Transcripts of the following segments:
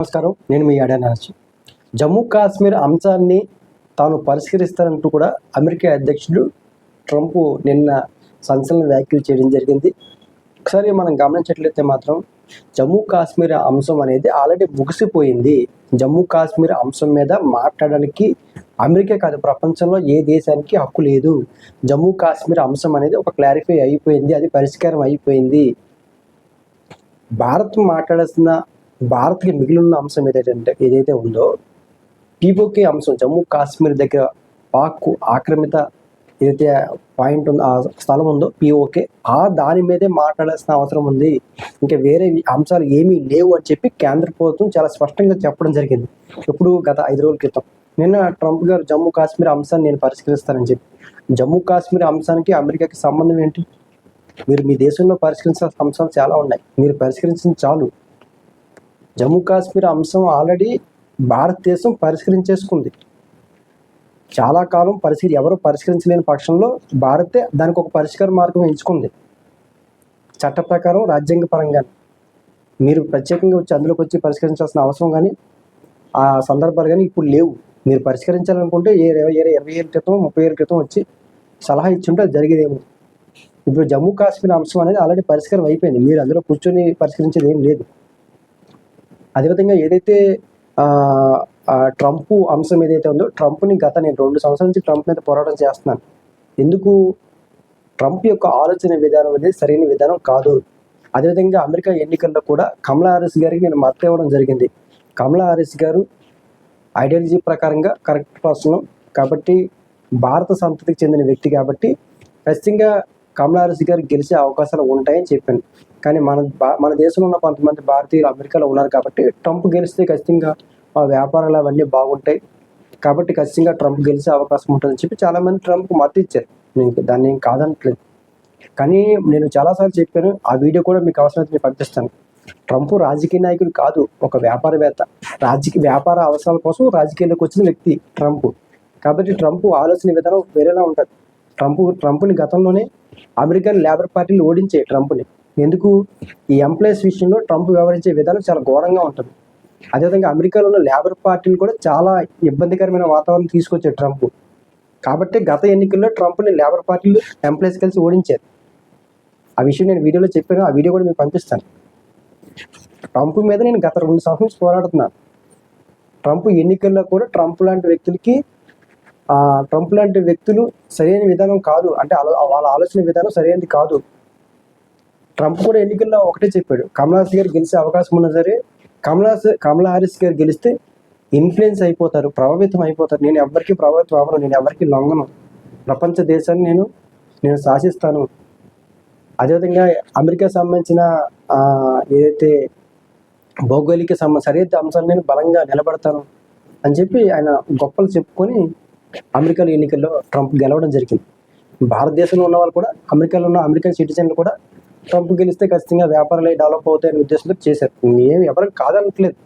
నమస్కారం. నేను మీ అడానాచి జమ్మూ కాశ్మీర్ అంశాన్ని తాను పరిష్కరిస్తారంటూ కూడా అమెరికా అధ్యక్షుడు ట్రంప్ నిన్న సంచలన వ్యాఖ్యలు చేయడం జరిగింది. ఒకసారి మనం గమనించట్లయితే మాత్రం జమ్మూ కాశ్మీర్ అంశం అనేది ఆల్రెడీ ముగిసిపోయింది. జమ్మూ కాశ్మీర్ అంశం మీద మాట్లాడడానికి అమెరికా కాదు ప్రపంచంలో ఏ దేశానికి హక్కు లేదు. జమ్మూ కాశ్మీర్ అంశం అనేది ఒక క్లారిఫై అయిపోయింది అది పరిష్కారం అయిపోయింది. భారత్ మాట్లాడాల్సిన భారత్కి మిగిలిన అంశం ఏదైతే ఏదైతే ఉందో పీపోకే అంశం జమ్మూ కాశ్మీర్ దగ్గర పాక్ ఆక్రమిత ఏదైతే పాయింట్ ఉందో ఆ స్థలం ఉందో పీఓకే ఆ దాని మీదే మాట్లాడాల్సిన అవసరం ఉంది. ఇంకా వేరే అంశాలు ఏమీ లేవు అని చెప్పి కేంద్ర ప్రభుత్వం చాలా స్పష్టంగా చెప్పడం జరిగింది. ఇప్పుడు గత ఐదు రోజుల క్రితం. నిన్న ట్రంప్ గారు జమ్మూ కాశ్మీర్ అంశాన్ని నేను పరిష్కరిస్తానని చెప్పి. జమ్మూ కాశ్మీర్ అంశానికి అమెరికాకి సంబంధం ఏంటి? మీరు మీ దేశంలో పరిష్కరించాల్సిన అంశాలు చాలా ఉన్నాయి. మీరు పరిష్కరించిన చాలు. జమ్మూ కాశ్మీర్ అంశం ఆల్రెడీ భారతదేశం పరిష్కరించేసుకుంది. చాలా కాలం పరిశీలి ఎవరు పరిష్కరించలేని పక్షంలో భారతే దానికి ఒక పరిష్కార మార్గం ఎంచుకుంది. చట్ట ప్రకారం రాజ్యాంగ పరంగా. మీరు ప్రత్యేకంగా వచ్చి అందులోకి వచ్చి పరిష్కరించాల్సిన అవసరం కానీ ఆ సందర్భాలు కానీ ఇప్పుడు లేవు. మీరు పరిష్కరించాలనుకుంటే ఏ ఇరవై ఇరవై ఇరవై ఏళ్ళ క్రితం ముప్పై ఏళ్ళ క్రితం వచ్చి సలహా ఇచ్చుంటే అది జరిగేదేమో. ఇప్పుడు జమ్మూ కాశ్మీర్ అంశం అనేది ఆల్రెడీ పరిష్కారం అయిపోయింది. మీరు అందులో కూర్చొని పరిష్కరించేది ఏం లేదు. అదేవిధంగా ఏదైతే ట్రంప్ అంశం ఏదైతే ఉందో ట్రంప్ని గత నేను రెండు సంవత్సరాల నుంచి ట్రంప్ మీద పోరాటం చేస్తున్నాను. ఎందుకు? ట్రంప్ యొక్క ఆలోచన విధానం అనేది సరైన విధానం కాదు. అదేవిధంగా అమెరికా ఎన్నికల్లో కూడా కమలా హారిస్ గారికి నేను మద్దతు ఇవ్వడం జరిగింది. కమలా హారిస్ గారు ఐడియాలజీ ప్రకారంగా కరెక్ట్ పర్సన్. కాబట్టి భారత సంతతికి చెందిన వ్యక్తి కాబట్టి ఖచ్చితంగా కమలా గారు గెలిచే అవకాశాలు ఉంటాయని చెప్పాను. కానీ మన భా- మన దేశంలో ఉన్న కొంతమంది భారతీయులు అమెరికాలో ఉన్నారు కాబట్టి ట్రంప్ గెలిస్తే ఖచ్చితంగా ఆ వ్యాపారాలు అవన్నీ బాగుంటాయి. కాబట్టి ఖచ్చితంగా ట్రంప్ గెలిచే అవకాశం ఉంటుందని చెప్పి చాలామంది ట్రంప్కి మద్దతు ఇచ్చారు. నేను దాన్ని ఏం కాదనట్లేదు. కానీ నేను చాలాసార్లు చెప్పాను ఆ వీడియో కూడా మీకు అవసరమైతే నేను పంపిస్తాను. ట్రంప్ రాజకీయ నాయకుడు కాదు ఒక వ్యాపారవేత్త. రాజకీయ వ్యాపార అవసరాల కోసం రాజకీయాల్లోకి వచ్చిన వ్యక్తి ట్రంప్. కాబట్టి ట్రంప్ ఆలోచన విధానం వేరేలా ఉంటుంది. ట్రంప్ ట్రంప్ని గతంలోనే అమెరికన్ లేబర్ పార్టీలు ఓడించే ట్రంప్ని. ఎందుకు? ఈ ఎంప్లాయీస్ విషయంలో ట్రంప్ వ్యవహరించే విధానం చాలా ఘోరంగా ఉంటుంది. అదేవిధంగా అమెరికాలో ఉన్న లేబర్ పార్టీని కూడా చాలా ఇబ్బందికరమైన వాతావరణం తీసుకొచ్చే ట్రంప్. కాబట్టి గత ఎన్నికల్లో ట్రంప్ని లేబర్ పార్టీలు ఎంప్లాయీస్ కలిసి ఓడించారు. ఆ విషయం నేను వీడియోలో చెప్పాను. ఆ వీడియో కూడా మీకు పంపిస్తాను. ట్రంప్ మీద నేను గత రెండు సంవత్సరాలు పోరాడుతున్నాను. ట్రంప్ ఎన్నికల్లో కూడా ట్రంప్ లాంటి వ్యక్తులకి ట్రంప్ లాంటి వ్యక్తులు సరైన విధానం కాదు. అంటే ఆలో- వాళ్ళ ఆలోచన విధానం సరైనది కాదు. ట్రంప్ కూడా ఎన్నికల్లో ఒకటే చెప్పాడు. కమలాస్ గారు గెలిచే అవకాశం ఉన్నా సరే కమలాస్ కమలా హారిస్ గారు గెలిస్తే ఇన్ఫ్లుయెన్స్ అయిపోతారు ప్రభావితం అయిపోతారు. నేను ఎవరికి ప్రభావితం అవ్వను నేను ఎవరికి లొంగను. ప్రపంచ దేశాన్ని నేను నేను శాసిస్తాను. అదేవిధంగా అమెరికా సంబంధించిన ఏదైతే భౌగోళిక సంబంధ సరిహద్దు అంశాలు నేను బలంగా నిలబడతాను అని చెప్పి ఆయన గొప్పలు చెప్పుకొని అమెరికాలో ఎన్నికల్లో ట్రంప్ గెలవడం జరిగింది. భారతదేశంలో ఉన్న వాళ్ళు కూడా అమెరికాలో ఉన్న అమెరికన్ సిటిజన్లు కూడా ట్రంప్ గెలిస్తే ఖచ్చితంగా వ్యాపారాలు డెవలప్ అవుతాయనే ఉద్దేశంతో చేశారు. ఏమి ఎవరికి కాదనట్లేదు.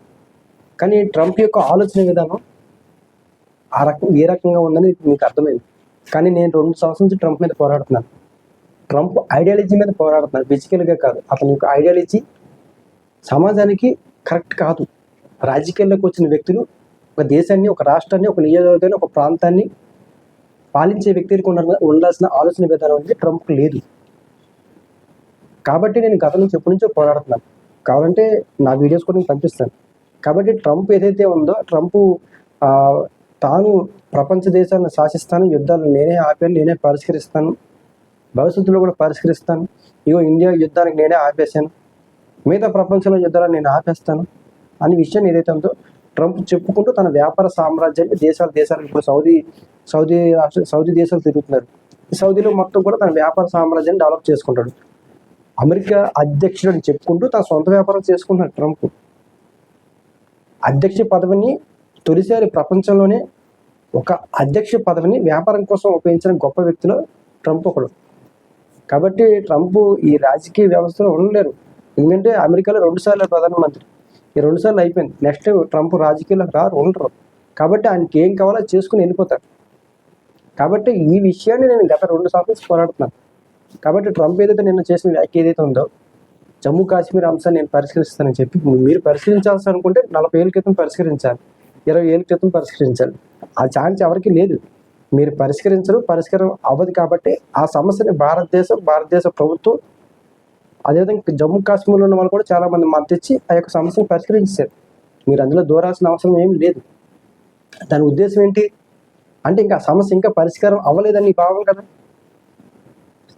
కానీ ట్రంప్ యొక్క ఆలోచన విధానం ఆ రకం ఏ రకంగా ఉందని మీకు అర్థమైంది. కానీ నేను రెండు సంవత్సరం నుంచి ట్రంప్ మీద పోరాడుతున్నాను. ట్రంప్ ఐడియాలజీ మీద పోరాడుతున్నాను. ఫిజికల్గా కాదు. అతని యొక్క ఐడియాలజీ సమాజానికి కరెక్ట్ కాదు. రాజకీయాల్లోకి వచ్చిన వ్యక్తులు ఒక దేశాన్ని ఒక రాష్ట్రాన్ని ఒక నియోజకవర్గాన్ని ఒక ప్రాంతాన్ని పాలించే వ్యక్తికి ఉండాల్సిన ఆలోచన విధానం అనేది ట్రంప్ లేదు. కాబట్టి నేను గత నుంచి ఎప్పటి నుంచో పోరాడుతున్నాను. కావాలంటే నా వీడియోస్ కూడా నేను పంపిస్తాను. కాబట్టి ట్రంప్ ఏదైతే ఉందో ట్రంప్ తాను ప్రపంచ దేశాలను శాసిస్తాను యుద్ధాలు నేనే ఆపాను నేనే పరిష్కరిస్తాను భవిష్యత్తులో కూడా పరిష్కరిస్తాను ఇగో ఇండియా యుద్ధానికి నేనే ఆపేశాను మిగతా ప్రపంచంలో యుద్ధాలను నేను ఆపేస్తాను అనే విషయాన్ని ఏదైతే ఉందో ట్రంప్ చెప్పుకుంటూ తన వ్యాపార సామ్రాజ్యాన్ని దేశాల దేశాలకు ఇప్పుడు సౌదీ సౌదీ రాష్ట్ర సౌదీ దేశాలు తిరుగుతున్నారు. ఈ సౌదీలో మొత్తం కూడా తన వ్యాపార సామ్రాజ్యాన్ని డెవలప్ చేసుకుంటాడు. అమెరికా అధ్యక్షుడు అని చెప్పుకుంటూ తన సొంత వ్యాపారం చేసుకుంటున్నాడు ట్రంప్. అధ్యక్ష పదవిని తొలిసారి ప్రపంచంలోనే ఒక అధ్యక్ష పదవిని వ్యాపారం కోసం ఉపయోగించిన గొప్ప వ్యక్తిలో ట్రంప్ ఒకడు. కాబట్టి ట్రంప్ ఈ రాజకీయ వ్యవస్థలో ఉండలేరు. ఎందుకంటే అమెరికాలో రెండుసార్లు ప్రధానమంత్రి. ఈ రెండు సార్లు అయిపోయింది. నెక్స్ట్ ట్రంప్ రాజకీయాలకు రారు ఉండరు కాబట్టి ఆయనకి ఏం కావాలో చేసుకుని వెళ్ళిపోతారు కాబట్టి ఈ విషయాన్ని నేను గత రెండు సార్లు పోరాడుతున్నాను. కాబట్టి ట్రంప్ ఏదైతే నిన్న చేసిన వ్యాఖ్య ఏదైతే ఉందో జమ్మూ కాశ్మీర్ అంశాన్ని నేను పరిష్కరిస్తానని చెప్పి మీరు పరిష్కరించాల్సి అనుకుంటే నలభై ఏళ్ళ క్రితం పరిష్కరించాలి. ఇరవై ఏళ్ళ క్రితం పరిష్కరించాలి. ఆ ఛాన్స్ ఎవరికి లేదు. మీరు పరిష్కరించరు పరిష్కారం అవ్వదు కాబట్టి ఆ సమస్యని భారతదేశం భారతదేశ ప్రభుత్వం అదేవిధంగా జమ్మూ కాశ్మీర్లో ఉన్న వాళ్ళు కూడా చాలా మంది మద్దతు ఆ యొక్క సమస్యను పరిష్కరించారు. మీరు అందులో దూరాల్సిన అవసరం ఏం లేదు. దాని ఉద్దేశం ఏంటి? అంటే ఇంకా సమస్య ఇంకా పరిష్కారం అవ్వలేదని భావం కదా.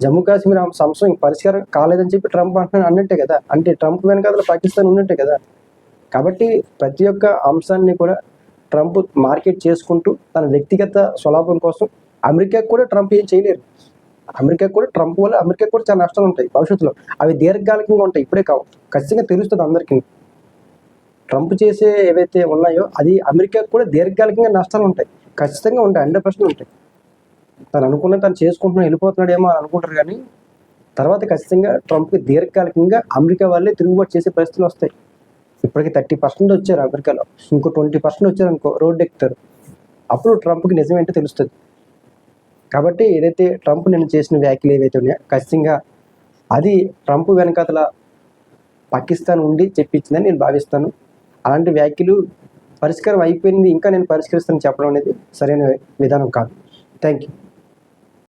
జమ్మూ కాశ్మీర్ ఆ సమస్య ఇంకా పరిష్కారం కాలేదని చెప్పి ట్రంప్ అంటున్నాను అన్నట్టే కదా. అంటే ట్రంప్ వెనకాల పాకిస్తాన్ ఉన్నట్టే కదా. కాబట్టి ప్రతి ఒక్క అంశాన్ని కూడా ట్రంప్ మార్కెట్ చేసుకుంటూ తన వ్యక్తిగత స్వలాభం కోసం అమెరికాకు కూడా ట్రంప్ ఏం చేయలేరు. అమెరికా కూడా ట్రంప్ వల్ల అమెరికా కూడా చాలా నష్టాలు ఉంటాయి భవిష్యత్తులో. అవి దీర్ఘకాలికంగా ఉంటాయి ఇప్పుడే కావు. ఖచ్చితంగా తెలుస్తుంది అందరికీ. ట్రంప్ చేసే ఏవైతే ఉన్నాయో అది అమెరికాకు కూడా దీర్ఘకాలికంగా నష్టాలు ఉంటాయి. ఖచ్చితంగా ఉంటాయి హండ్రెడ్ పర్సెంట్ ఉంటాయి. తను అనుకున్న తను చేసుకుంటున్నా వెళ్ళిపోతున్నాడేమో అని అనుకుంటారు కానీ తర్వాత ఖచ్చితంగా ట్రంప్కి దీర్ఘకాలికంగా అమెరికా వాళ్ళే తిరుగుబాటు చేసే పరిస్థితులు వస్తాయి. ఇప్పటికి థర్టీ పర్సెంట్ వచ్చారు అమెరికాలో. ఇంకో ట్వంటీ పర్సెంట్ వచ్చారు అనుకో రోడ్డు ఎక్కుతారు. అప్పుడు ట్రంప్కి నిజం ఏంటో తెలుస్తుంది. కాబట్టి ఏదైతే ట్రంప్ నేను చేసిన వ్యాఖ్యలు ఏవైతే ఉన్నాయో ఖచ్చితంగా అది ట్రంప్ వెనకాతల పాకిస్తాన్ ఉండి చెప్పించిందని నేను భావిస్తాను. అలాంటి వ్యాఖ్యలు పరిష్కారం అయిపోయింది ఇంకా నేను పరిష్కరిస్తాను చెప్పడం అనేది సరైన విధానం కాదు. Thank you